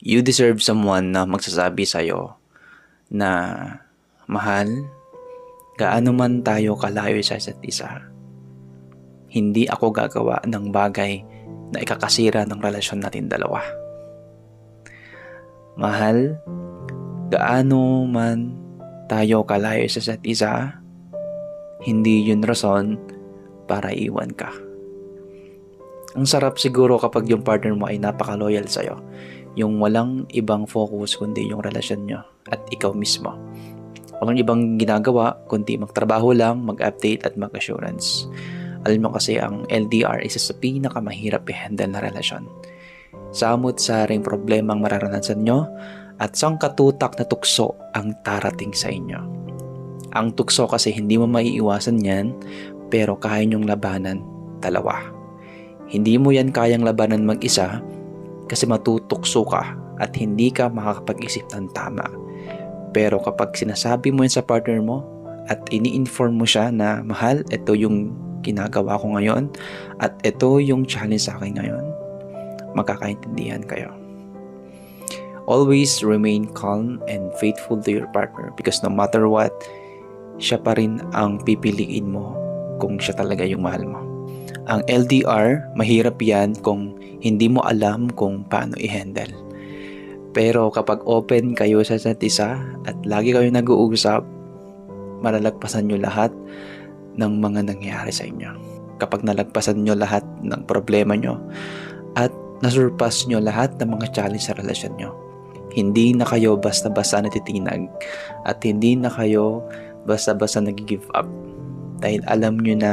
You deserve someone na magsasabi sa'yo na mahal, gaano man tayo kalayo sa isa't isa, hindi ako gagawa ng bagay na ikakasira ng relasyon natin dalawa. Mahal, gaano man tayo kalayo sa isa't isa, hindi yun rason para iwan ka. Ang sarap siguro kapag yung partner mo ay napaka-loyal sa'yo. Yung walang ibang focus kundi yung relasyon nyo at ikaw mismo. Walang ibang ginagawa kundi magtrabaho lang, mag-update at mag-assurance. Alam mo kasi ang LDR isa sa pinakamahirap i-handle na relasyon. Samot saring problemang mararanasan nyo at sang katutak na tukso ang tarating sa inyo. Ang tukso kasi hindi mo maiiwasan yan pero kaya nyong labanan dalawa. Hindi mo yan kayang labanan mag-isa kasi matutukso ka at hindi ka makakapag-isip ng tama. Pero kapag sinasabi mo yan sa partner mo at ini-inform mo siya na mahal, ito yung ginagawa ko ngayon at ito yung challenge sa akin ngayon, magkakaintindihan kayo. Always remain calm and faithful to your partner because no matter what, siya pa rin ang pipiliin mo kung siya talaga yung mahal mo. Ang LDR, mahirap yan kung hindi mo alam kung paano i-handle. Pero kapag open kayo sa isa't isa at lagi kayo nag-uusap, malalagpasan nyo lahat ng mga nangyayari sa inyo. Kapag nalagpasan nyo lahat ng problema nyo at nasurpass nyo lahat ng mga challenge sa relasyon nyo, hindi na kayo basta-basta natitinag at hindi na kayo basta-basta nag-give up. Dahil alam nyo na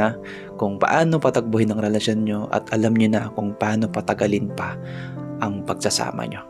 kung paano patakbuhin ang relasyon nyo at alam nyo na kung paano patagalin pa ang pagsasama nyo.